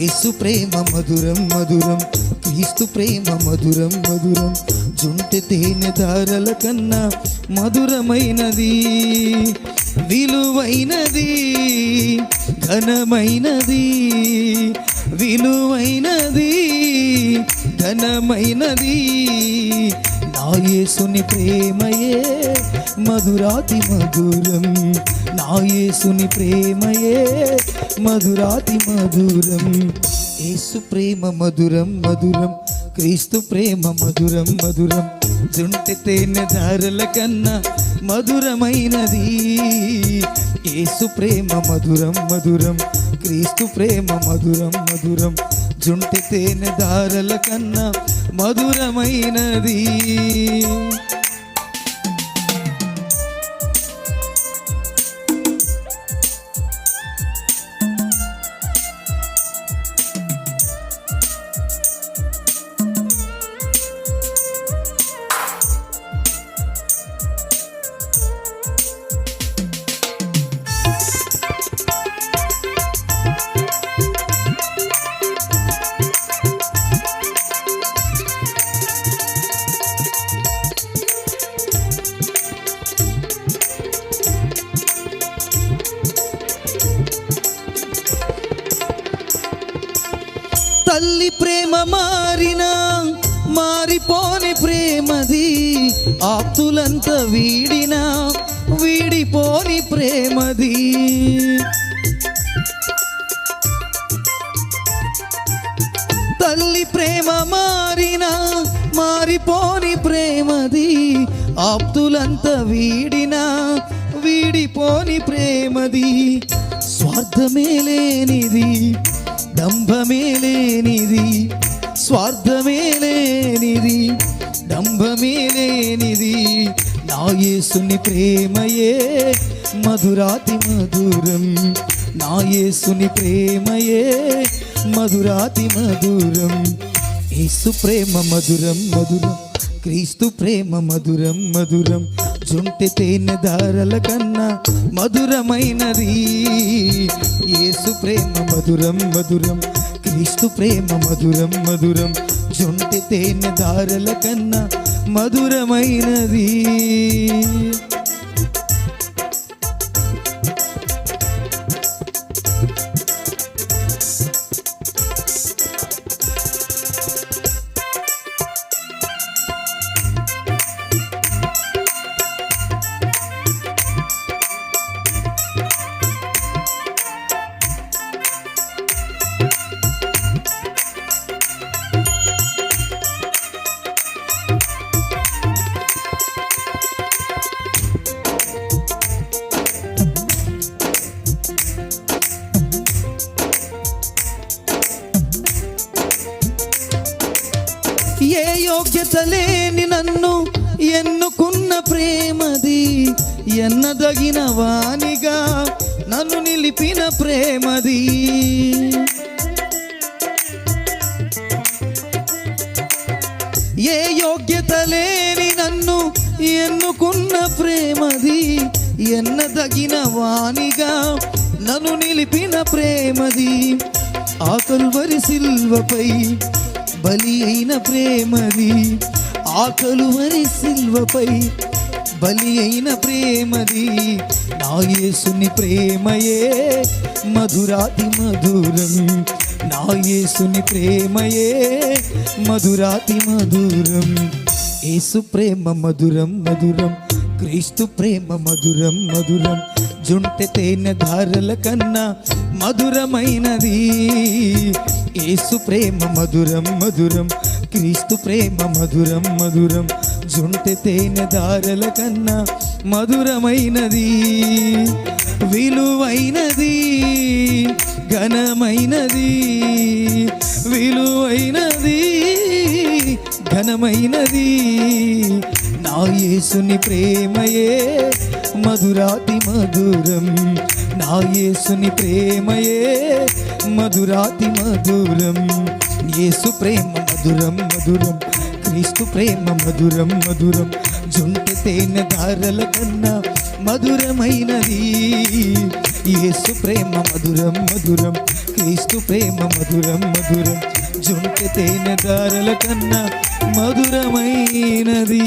ఏసు ప్రేమ మధురం మధురం. క్రీస్తు ప్రేమ మధురం మధురం. జుంటి తేనె ధారల కన్నా మధురమైనది విలువైనది ఘనమైనది విలువైనది ఘనమైనది. నా యేసుని ప్రేమయే మధురాతి మధురం. నా యేసుని ప్రేమయే మధురాతి మధురం. యేసు ప్రేమ మధురం మధురం. క్రీస్తు ప్రేమ మధురం మధురం. జుంటి తేనె ధారల కన్నా మధురమైనది. యేసు ప్రేమ మధురం మధురం. క్రీస్తు ప్రేమ మధురం మధురం. జుంటి తేనె ధారల కన్నా మధురమైనది. మారినా మారిపోని ప్రేమది ఆప్తులంత వీడిన వీడిపోని ప్రేమది. తల్లి ప్రేమ మారినా మారిపోని ప్రేమది ఆప్తులంత వీడిన వీడిపోని ప్రేమది. స్వార్థమే లేనిది దంభమే లేనిది స్వార్థమే లేనిది డంభమే లేనిది నా యేసుని ప్రేమయే మధురాతి మధురం. నా యేసుని ప్రేమయే మధురాతి మధురం. యేసు ప్రేమ మధురం మధురం. క్రీస్తు ప్రేమ మధురం మధురం. జుంటి తేనె దారల కన్నా మధురమైనది. యేసు ప్రేమ మధురం మధురం. క్రీస్తు ప్రేమ మధురం మధురం. జొంటి తేనె దారల కన్నా మధురమైనది. ఏ యోగ్యత లేని నన్ను ఎన్నుకున్న ప్రేమది ఎన్నదగిన వానిగా నన్ను నిలిపిన ప్రేమది. ఏ యోగ్యత లేని నన్ను ఎన్నుకున్న ప్రేమది ఎన్నదగిన వానిగా నన్ను నిలిపిన ప్రేమది. ఆకల్వరి సిల్వపై బలి అయిన ప్రేమది ఆకలు అని సిల్వపై. బలి అయిన ప్రేమది నా యేసుని ప్రేమయే. మధురాతి మధురం నా యేసుని ప్రేమయే. మధురాతి మధురం యేసు ప్రేమ మధురం మధురం. క్రీస్తు ప్రేమ మధురం మధురం. జుంటె తేనె ధారల కన్నా మధురమైనది. ఏసు ప్రేమ మధురం మధురం. క్రీస్తు ప్రేమ మధురం మధురం. జుంటె తేనె ధారల కన్నా మధురమైనది. విలువైనది ఘనమైనది. విలువైనది ఘనమైనది. నా యేసుని ప్రేమయే మధురాతి మధురం నా యేసుని ప్రేమయే మధురాతి మధురం. యేసు ప్రేమ మధురం మధురం క్రీస్తు ప్రేమ మధురం మధురం. జుంటి తేనె దారల కన్నా మధురమైనది. యేసు ప్రేమ మధురం మధురం క్రీస్తు ప్రేమ మధురం మధురం. జుంటి తేనె దారల కన్నా మధురమైనది.